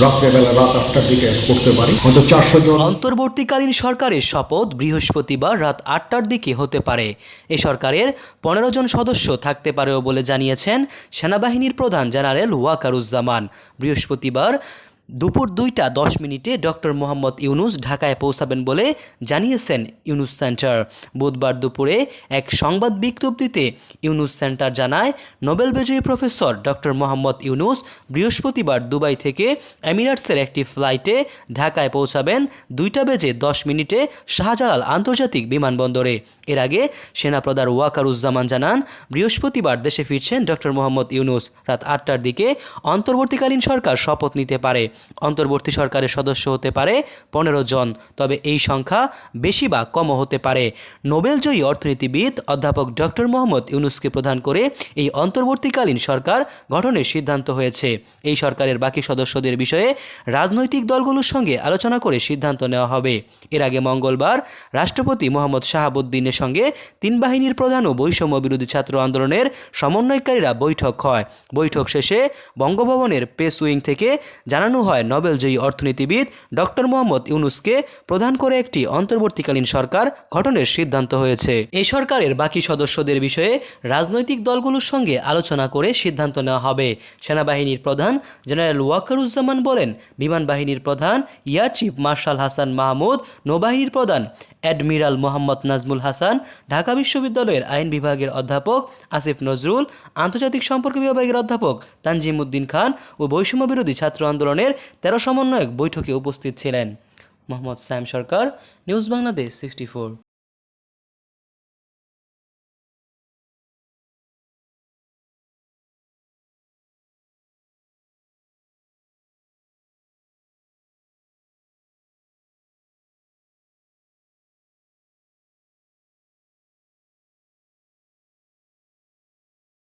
রাত আটটার দিকে করতে পারি। হয়তো চারশো জন। অন্তর্বর্তীকালীন সরকারের শপথ বৃহস্পতিবার রাত আটটার দিকে হতে পারে। এ সরকারের পনেরো জন সদস্য থাকতে পারেও বলে জানিয়েছেন সেনাবাহিনীর প্রধান জেনারেল ওয়াকারুজ্জামান। বৃহস্পতিবার দুপুর দুইটা দশ মিনিটে ডক্টর মোহাম্মদ ইউনুস ঢাকায় পৌঁছাবেন বলে জানিয়েছেন ইউনুস সেন্টার। বুধবার দুপুরে এক সংবাদ বিজ্ঞপ্তিতে ইউনুস সেন্টার জানায়, নোবেল বিজয়ী প্রফেসর ডক্টর মোহাম্মদ ইউনুস বৃহস্পতিবার দুবাই থেকে এমিরেটসের একটি ফ্লাইটে ঢাকায় পৌঁছাবেন। দুইটা বেজে দশ মিনিটে শাহজালাল আন্তর্জাতিক বিমানবন্দরে। এর আগে সেনাপ্রধান ওয়াকারুজ্জামান জানান, বৃহস্পতিবার দেশে ফিরছেন ডক্টর মোহাম্মদ ইউনুস। রাত আটটার দিকে অন্তর্বর্তীকালীন সরকার শপথ নিতে পারে। অন্তর্বর্তী সরকারের সদস্য হতে পারে পনেরো জন। তবে এই সংখ্যা বেশি বা কমও হতে পারে। নোবেলজয়ী অর্থনীতিবিদ অধ্যাপক ডক্টর মোহাম্মদ ইউনুসকে প্রদান করে এই অন্তর্বর্তীকালীন সরকার গঠনের সিদ্ধান্ত হয়েছে। এই সরকারের বাকি সদস্যদের বিষয়ে রাজনৈতিক দলগুলোর সঙ্গে আলোচনা করে সিদ্ধান্ত নেওয়া হবে। এর আগে মঙ্গলবার রাষ্ট্রপতি মোহাম্মদ শাহাবুদ্দিনের সঙ্গে তিন বাহিনীর প্রধান ও বৈষম্য বিরোধী ছাত্র আন্দোলনের সমন্বয়কারীরা বৈঠক হয়। বৈঠক শেষে বঙ্গভবনের প্রেস উইং থেকে জানানো হয় নোবেলজয়ী অর্থনীতিবিদ ডক্টর মোহাম্মদ ইউনুসকে প্রধান করে একটি অন্তর্বর্তীকালীন সরকার গঠনের সিদ্ধান্ত হয়েছে। এই সরকারের বাকি সদস্যদের বিষয়ে রাজনৈতিক দলগুলোর সঙ্গে আলোচনা করে সিদ্ধান্ত নেওয়া হবে। সেনাবাহিনীর প্রধান জেনারেল ওয়াকারুজ্জামান বলেন, বিমান বাহিনীর প্রধান, air chief marshal Hasan Mahmud, নৌবাহিনীর প্রধান অ্যাডমিরাল মোহাম্মদ নাজমুল হাসান, ঢাকা বিশ্ববিদ্যালয়ের আইন বিভাগের অধ্যাপক আসিফ নজরুল, আন্তর্জাতিক সম্পর্ক বিভাগের অধ্যাপক তানজিম উদ্দিন খান ও বৈষম্য বিরোধী ছাত্র আন্দোলনের তেরো সমন্বয়ক বৈঠকে উপস্থিত ছিলেন। Mohammad Sayem Sarkar news Bangladesh sixty